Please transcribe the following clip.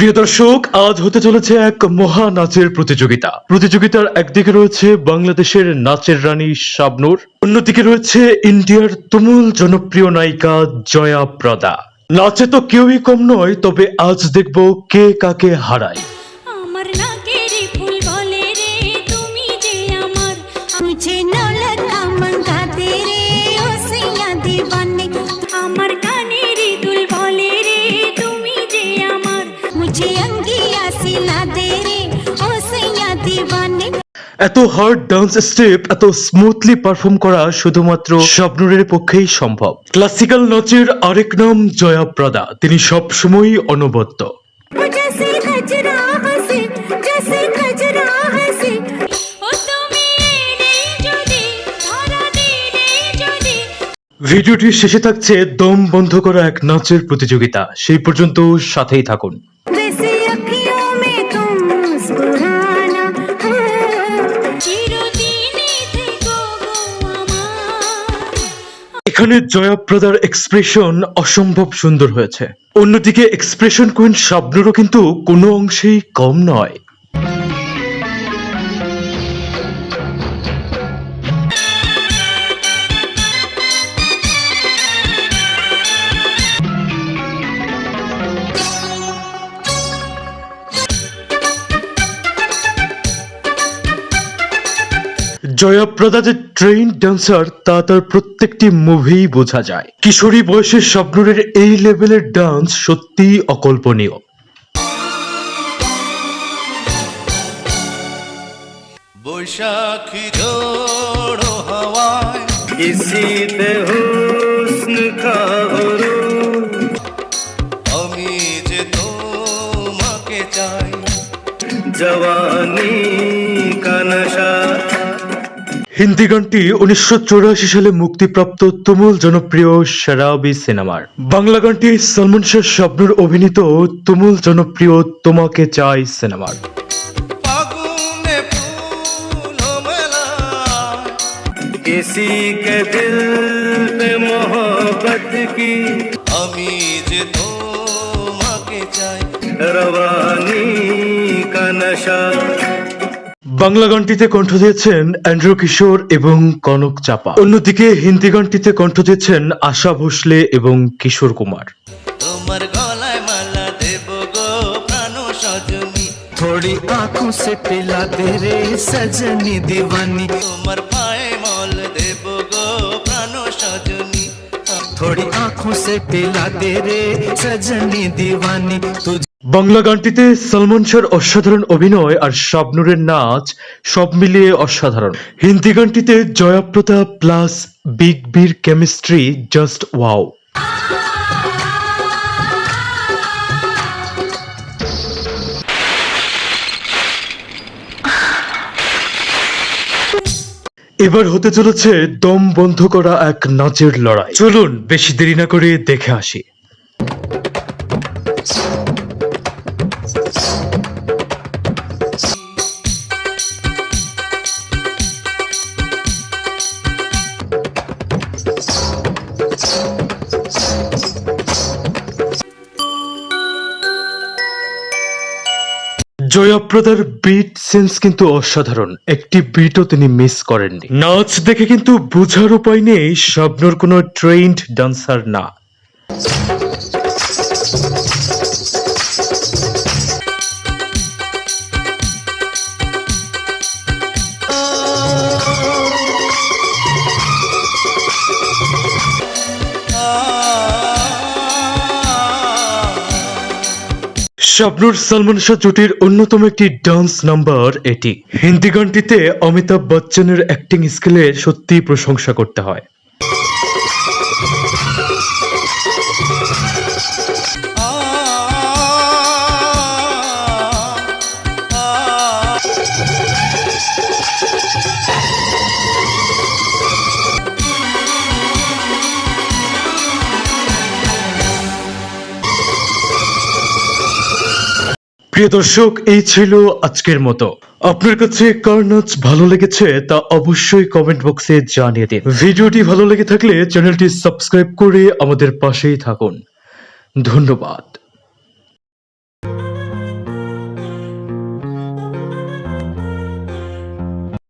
প্রিয় দর্শক, আজ হতে চলেছে এক মহা নাচের প্রতিযোগিতা। প্রতিযোগিতার একদিকে রয়েছে বাংলাদেশের নাচের রানী শাবনূর, অন্যদিকে রয়েছে ইন্ডিয়ার তুমুল জনপ্রিয় নায়িকা জয়া প্রদা। নাচে তো কেউই কম নয়, তবে আজ দেখব কে কাকে হারায়। এত হার্ড ডান্স স্টেপ এত স্মুথলি পারফর্ম করা শুধুমাত্র স্বপ্নুরের পক্ষেই সম্ভব। ক্লাসিক্যাল নাচের আরেক নাম জয়াপ্রদা। তিনি সবসময়ই অনবদ্য। ভিডিওটির শেষে থাকছে দম বন্ধ করা এক নাচের প্রতিযোগিতা। সেই পর্যন্ত সাথেই থাকুন। এখানে জয়াপ্রদার এক্সপ্রেশন অসম্ভব সুন্দর হয়েছে। অন্যদিকে এক্সপ্রেশন কুইন শাবনুরও কিন্তু কোনো অংশেই কম নয়। জয়প্রদা যে ট্রেন ডান্সার তা তার প্রত্যেকটি মুভি বোঝা যায়। কিশোরী বয়সের স্বপ্নুরের এই লেভেলের ডান্স সত্যিই অকল্পনীয়। বৈশাখী ঝোড় হাওয়ায় ইসিতে হুসন আমি যে তোমাকে চাই। জওয়ানি হিন্দি গানটি উনিশশো সালে মুক্তিপ্রাপ্ত তুমুল জনপ্রিয় শরাবি সিনেমার বাংলা গানটি সলমান শাহ শাবনুর অভিনীত তুমুল জনপ্রিয় তোমাকে চাই সিনেমার ফাগুনে ফুল মেলা किसी के दिल বাংলা গানটিতে কণ্ঠ দিয়েছেন অ্যান্ড্রু কিশোর এবং কনক চাপা। অন্যদিকে হিন্দি গানটিতে কণ্ঠ দিয়েছেন আশা ভোসলে এবং কিশোর কুমার। থোড়ি আঁখো সে পিলা তেরে সজনী। দিওয়ানি তোমার थोड़ी आंखों से पिला दे रे, सजनी दीवानी দিওয়ানি বাংলা গানটিতে সলমন শাহর অসাধারণ অভিনয় আর শাবনুরের নাচ সব মিলিয়ে অসাধারণ। হিন্দি গানটিতে জয়াপ্রতা প্লাস বিগ বির কেমিস্ট্রি জাস্ট ওয়াও এবার হতে চলেছে দম বন্ধ করা এক নাচের লড়াই। চলুন, বেশি দেরি না করে দেখে আসি। জয়াপ্রদার বিট সেন্স কিন্তু অসাধারণ। একটি বিটও তিনি মিস করেননি। নাচ দেখে কিন্তু বোঝার উপায় নেই, স্বপ্নর কোনো ট্রেন্ড ডান্সার না। শাবনুর সালমান শাহ জুটির অন্যতম একটি ডান্স নাম্বার এটি। হিন্দি গানটিতে অমিতাভ বচ্চনের অ্যাক্টিং স্কিলের সত্যি প্রশংসা করতে হয়। প্রিয় দর্শক, এই ছিল আজকের মতো। আপনার কাছে কার নাচ ভালো লেগেছে তা অবশ্যই কমেন্ট বক্সে জানিয়ে দিন। ভিডিওটি ভালো লেগে থাকলে চ্যানেলটি সাবস্ক্রাইব করে আমাদের পাশেই থাকুন। ধন্যবাদ।